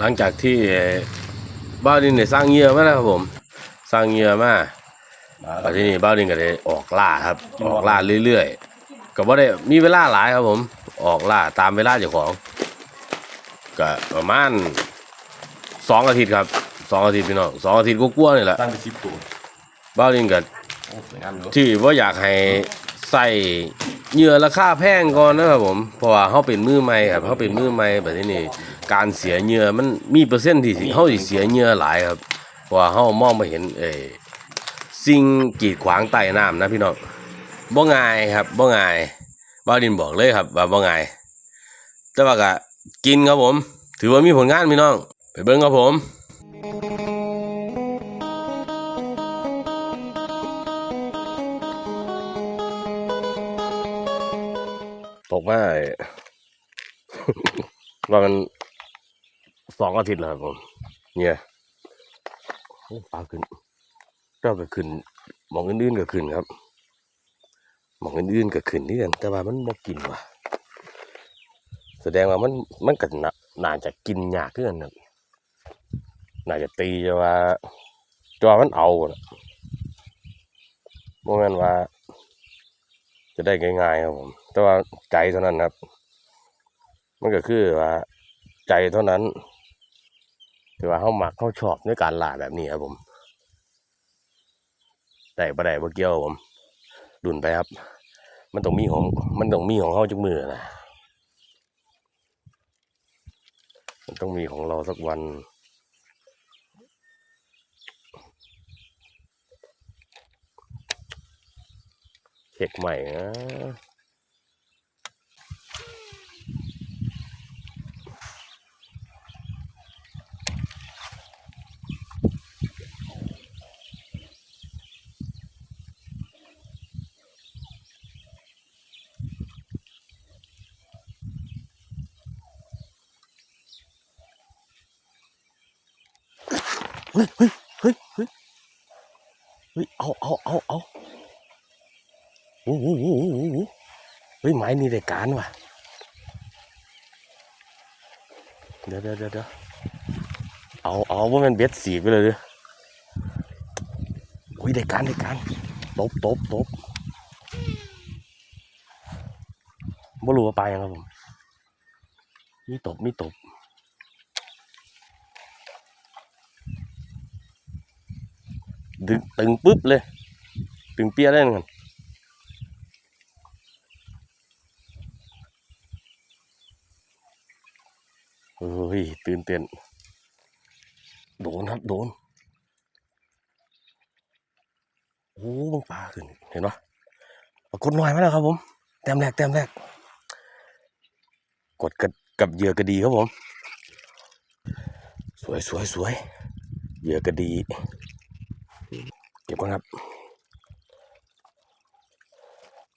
หลังจากที่บ้าวดินได้สร้างเหยื่อมาแล้วครับผม สร้างเหยื่อมามาตอนที่นี่บ้าวดินก็ได้ออกล่าครับ ออกล่าเรื่อยๆก็บ่ได้มีเวลาหลายครับผม ออกล่าตามเวลาเจ้าของก็ประมาณสองอาทิตย์ครับสองอาทิตย์พี่น้องสองอาทิตย์กว่าๆนี่แหละตั้งเป็นสิบตัวบ้าวดินก็โอ้สวยงามอยู่ที่ว่าอยากให้ใส่เหยื่อราคาแพงก่อนนะครับผมเพราะว่าเขาเป็นมือใหม่ครับเขาเป็นมือใหม่แบบนี้นี่ การเสียเหยื่อมันมีเปอร์เซ็นต์ที่สิเขาสิเสียเหยื่อหลายครับเพราะว่าเขามองมาเห็นเออสิ่งกีดขวางใต้น้ำนะพี่น้องบ่ง่ายครับบ่ง่ายบ้าดินบอกเลยครับว่าบ่ง่ายแต่ว่าก็กินครับผม ถือว่ามีผลงานพี่น้อง ไปเบิ่งครับผมตกมาว่ามัน สองอาทิตย์แล้วครับผมเนี่ยโอ้ปลาขึ้นเราก็ขึ้นมองอื่นๆก็ขึ้นครับมองอื่นๆก็ขึ้นนี่กันแต่ว่ามันบ่กินว่ะแสดงว่ามันมันก็น่านาจะกินยากขึ้นนะน่าจะตีจะว่าจว่ามันเอานะโมเมนว่า จะได้ง่ายๆครับผม แต่ว่าใจเท่านั้นครับ มันก็คือว่าใจเท่านั้น ที่ว่าเขามักเขาชอบในการล่าแบบนี้ครับผมได้บ่ได้บ่เกี่ยวผมดุนไปครับ มันต้องมีของมันต้องมีของเขาจักมือนะมันต้องมีของเราสักวันเช็คใหม่นะ เฮ้ยเฮ้ยเฮ้ยเฮ้ยเฮ้ยเอาเอาเอาเอาโอ้โหโอ้โหเฮ้ยไม้นี่ได้การว่ะเดี๋ยวเดี๋ยวเดี๋ยวเอาเอาว่ามันเบ็ดสีไปเลยดิอุ้ยได้การได้การตบตบตบบ่รู้ว่าไปยังครับผมมีตบมีตบ ดึงตึงปุ๊บเลย ตึงเปี้ยเลยนั่นเฮ้ยตื่นเต้นโดนครับโดน โอ้มึงปลาขึ้น เห็นปะปรากฏหน่อยมาแล้วครับผม แต้มแรกแต้มแรก กดกับกับเหยื่อกระดีครับผม สวยสวยสวยเหยื่อกระดี เก็บก่อนครับ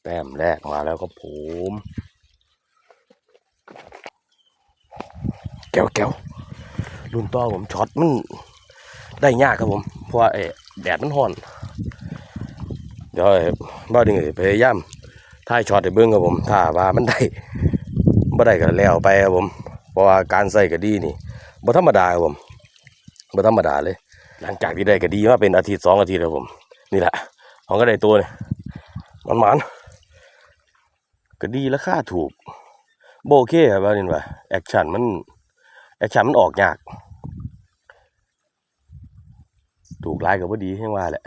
แต้มแรกมาแล้วก็ผมแก้วแก้วรุ่นต่อผมช็อตมันได้ยากครับผม เพราะว่าเออแดดมันร้อน เดี๋ยวบ้าดึงพยายามถ่ายช็อตให้เบิ้งครับผม ถ้าว่ามันได้บ่ได้ก็แล้วไปครับผม เพราะว่าการใส่กระดีนี่บ่ธรรมดาครับผมบ่ธรรมดาเลย หลังจากที่ได้ก็ดีมาเป็นอาทิตย์สองอาทิตย์แล้วผม นี่แหละของก็ได้ตัวเนี่ยมันมันก็ดีราคาถูกโบโอเคครับว่านี่ว่าแอคชั่นมันแอคชั่นมันออกยาก ถูกไล่กับว่าดีให้ว่าแหละ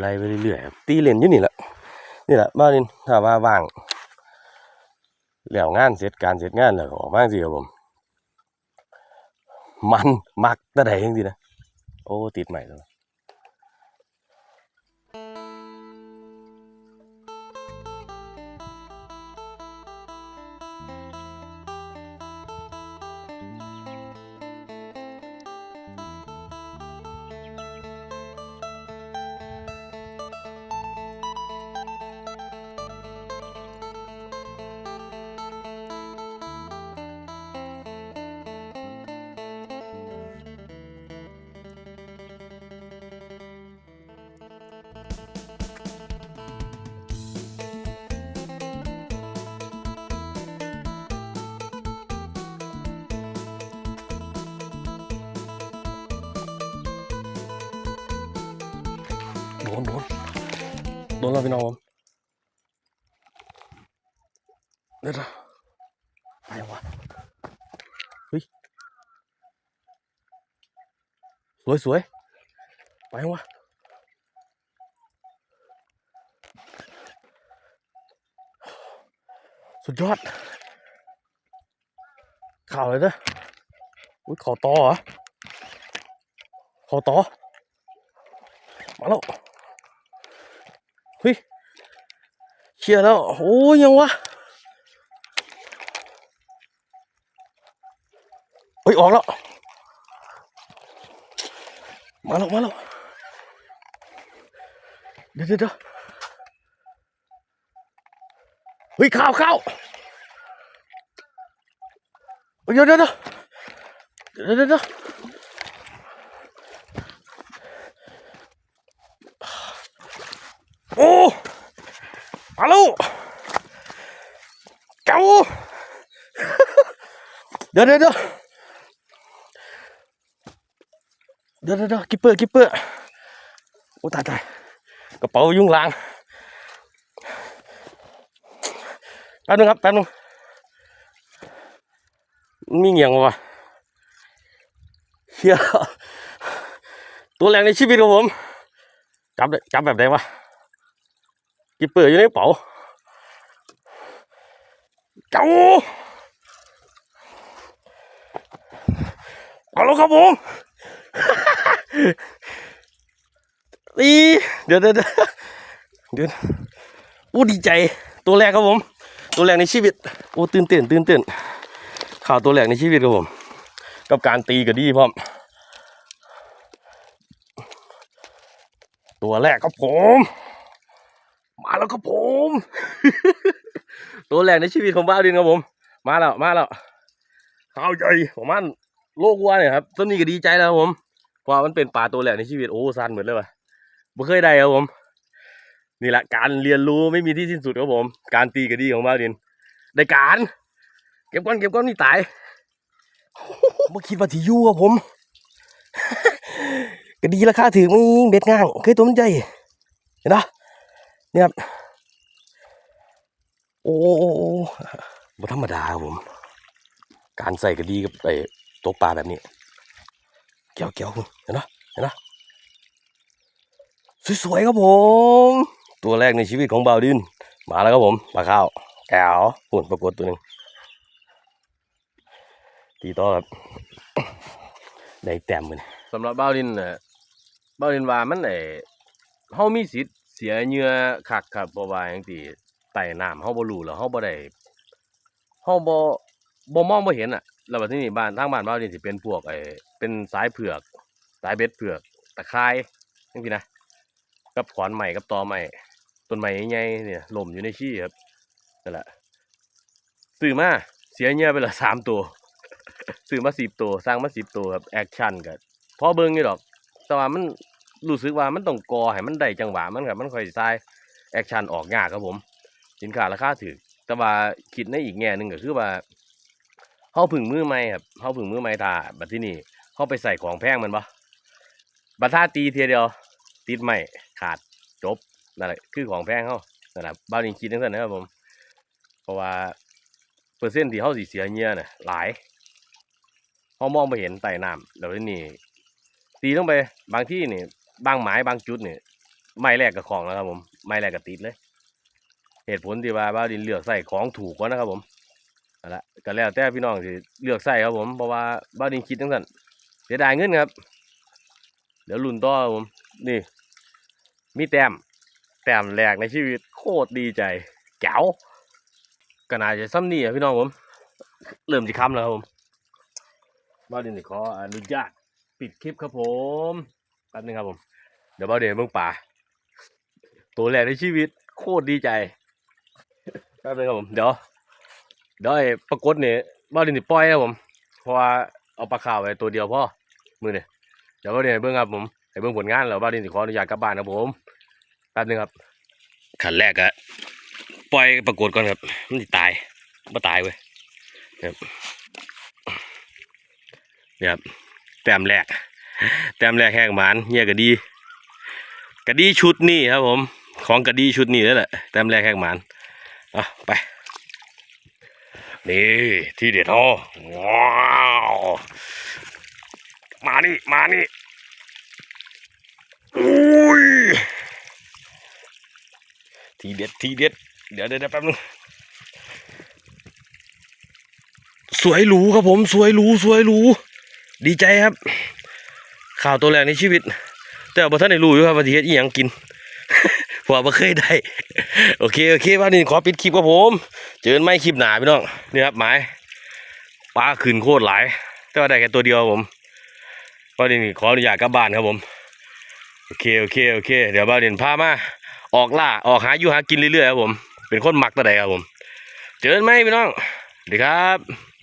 ไล่ไปเรื่อยๆครับตีเล่นอยู่นี่แหละนี่แหละบ้านนี้ถ้าว่าว่างแล้วงานเสร็จการเสร็จงานแล้วออกมาสิครับผม มันมักแต่ใดยังซี่นะโอ้ติดใหม่แล้ว นโดนโดนแล้วพี่น้องผมเดี๋ยวนะไปยังวะเฮ้ยสวยสวยไปยังวะสุดยอดข่าวเลยเด้ออุ้ยข่าต่อเหรอข่าต่อมาแล้ว ฮ้ยเชียร์แล้วโอ้ยยังวะเฮ้ยออกแล้ว มาแล้วมาแล้วเดี๋ยวเดี๋ยวเดี๋ยวเฮ้ยข้าวข้าวเฮ้ยเดี๋ยวเดี๋ยวเดี๋ยวเดี๋ยวเดี๋ยวเดี๋ยว โอ้มาแล้วเจ้า เดี๋ยวเดี๋ยวเดี๋ยวเดี๋ยวเดี๋ยวกิปเปอร์กิปเปอร์โอ้ตายตายกระเป๋ายุ่งลางแป๊บนึงครับแป๊บนึงมีเงียงวะเฮียตัวแรงในชีวิตของผมจับจับแบบไหนวะกิบเปื่อยอยู่ในกระเป๋าเจ้า เอาแล้วครับผมอีเดี๋ยวเดี๋ยวเดี๋ยวเดี๋ยวโอ้ดีใจ ตัวแรกครับผม ตัวแรกในชีวิตโอ้ตื่นเต้นตื่นเต้นข่าวตัวแรกในชีวิตครับผม กับการตีก็ดีพร้อม ตัวแรกครับผม มาแล้วครับผม ตัวแรกในชีวิตของบ้าดินครับผม มาแล้วมาแล้วข้าวใหญ่ประมาณ โลกว่าเนี่ยครับต้นนี้ก็ดีใจแล้วผมเพราะว่ามันเป็นปลาตัวแรกในชีวิตโอ้สั้นเหมือนเลยว่ะไม่เคยได้ครับผม นี่แหละการเรียนรู้ไม่มีที่สิ้นสุดครับผม การตีก็ดีของบ้าดิน ได้การ เก็บก้อนเก็บก้อนนี่ตายไม่คิดว่าที่ยู่ครับผม ก็ดีราคาถือไม่เบ็ดง่างเคยตัวมันใหญ่เห็นปะเนี่ยครับโอ้โอ้โอ้โอ้บ่ธรรมดาครับผม การใส่กระดีกับไอ้ ตกปลาแบบนี้ เกี่ยวเกี่ยวคุณเห็นปะเห็นปะสวยๆครับผม ตัวแรกในชีวิตของบาวดิน มาแล้วครับผมปลาข้าวแก้วหุ่นปรากฏตัวหนึ่งตีต่อครับได้แต้มมันสำหรับบาวดินน่ะบาวดินว่ามันไอ้เฮามีสิทธิ์เสียเงื่อคักครับเพราะว่าจังซี่ใต้น้ำเฮาบ่รู้แล้วเฮาบ่ได้เฮาบ่บ่มองบ่เห็นอะ แล้วบัดที่นี้บ้านทางบ้านเรานี่สิเป็นพวกไอ้เป็นสายเผือก สายเบ็ดเผือก ตะไคร้จังซี่นะกับขอนใหม่กับตอใหม่ต้นไม้ใหญ่ๆเนี่ยล่มอยู่ในขี้ครับนั่นแหละซื้อมาเสียเงื่อไปละสามตัวซื้อมา10ตัวสร้างมา10ตัวครับแอคชั่นก็พอเบิ่งอยู่ดอก แต่ว่ามันรู้สึกว่ามันต้องกอให้มันได้จังหวะมันครับมันค่อยสายแอคชั่นออกยาครับผม สินค้าราคาถูกแต่ว่าคิดในอีกแง่หนึ่งก็คือว่า เฮาพึ่งมือใหม่ครับเฮาพึ่งมือใหม่ท่าบัดที่นี่เฮาไปใส่ของแพงมันบ่บัดท่าตีเทียเดียว ติดใหม่ขาดจบนั่นแหละคือของแพงเฮานั่นแหละบ้านนี้คิดจังซั่นนะครับผม เพราะว่าเปอร์เซ็นต์ที่เฮาสิเสียเหงื่อน่ะหลายเฮามองไปเห็นใต้น้ำแล้วทีนี้ตีลงไปบางที่นี่ บางหมายบางจุดนี่ไม้แรกกับของแล้วครับผม ไม้แรกกับติดเลย เหตุผลที่ว่าบ้าวดินเลือกใส่ของถูกกว่านะครับผม ละก็แล้วแต่พี่น้องที่เลือกใส่ครับผมเพราะว่าบ้าวดินคิดจังซั่นเสียดายเงินครับ เดี๋ยวลุ้นต่อครับผม นี่ มีแต้มแต้มแรกในชีวิตโคตรดีใจแจ๋วก็น่าจะซ้ำนี่อะพี่น้องผม เริ่มจะค้ำแล้วครับผมบ้าวดินสิขออนุญาตปิดคลิปครับผมแป๊บนึงครับผม เดี๋ยวเบาเดี๋ยวเบิ่งป่า ตัวแรกในชีวิตโคตรดีใจแป๊บนึงครับผมเดี๋ยว เดี๋ยวไอ้ปรากฏเนี่ยเบาดี๋ยวนี่ปล่อยครับผมเพราะว่าเอาปลาข่าวไว้ตัวเดียวพ่อมือเนี่ยเดี๋ยวเบาเดี๋ยวให้เบิ่งครับผมให้เบิ่งผลงานแล้วเบาดี๋ยวสิขออนุญาตกลับบ้านครับผมแป๊บนึงครับขันแรกอะปล่อยปรากฏก่อนครับมันสิตายไม่ตายเว้ยครับเนี่ยครับแต้มแรกแต้มแรกแห้งหมานเงี้ยก็ดีกระดีชุดนี่ครับผม ของกระดีชุดนี้แล้วแหละแต้มแรกแหกหมานอะไป นี่ที่เด็ดฮอว้าวมานี่ มานี่อุ้ยทีเด็ดทีเด็ดเดี๋ยวเดี๋ยวเดี๋ยวแป๊บนึงสวยหรูครับผม สวยหรูสวยหรูดีใจครับ ข่าวตัวแรกในชีวิต แต่บ่ท่านได้รู้อยู่ครับว่าสิเฮ็ดอีหยังกิน เพราะว่าบ่เคยได้ โอเคโอเควันนี้ขอปิดคลิปครับผม เจอนไม่คลิปหนาพี่น้องนี่ครับหมายปลาขึ้นโคตรหลาย แต่ว่าได้แค่ตัวเดียวครับผมวันนี้ขออนุญาตกลับบ้านครับผมโอเคโอเคโอเค เดี๋ยวบ้านด่นพามาออกล่าออกหาอยู่หากินเรื่อยๆครับผม เป็นคนหมักตะใดครับผม เจอนไหมพี่น้องสวัสดีครับ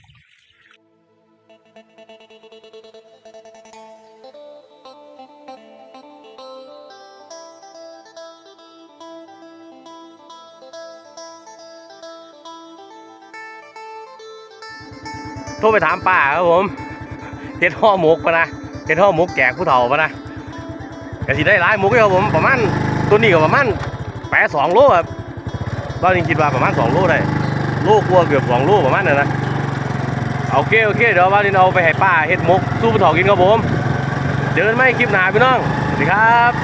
ทรไปถามป้าครับผมเฮ็ดห่อหมกปะนะเฮ็ดห่อหมกแจกผู้เฒ่าปะนะก็สิได้หลายหมกอยู่ครับผมประมาณตัวนี้ก็ประมาณแปดสองโลครับตอนนี้คิดว่าประมาณสองโลได้โลกลัวเกือบสองโลประมาณนั้นนะโอเคโอเคเดี๋ยวว่านี้เอาไปให้ป้าเฮ็ดหมกสู้ผู้เฒ่ากินครับผมเจอกันไหมคลิปหนาพี่น้องสวัสดีครับ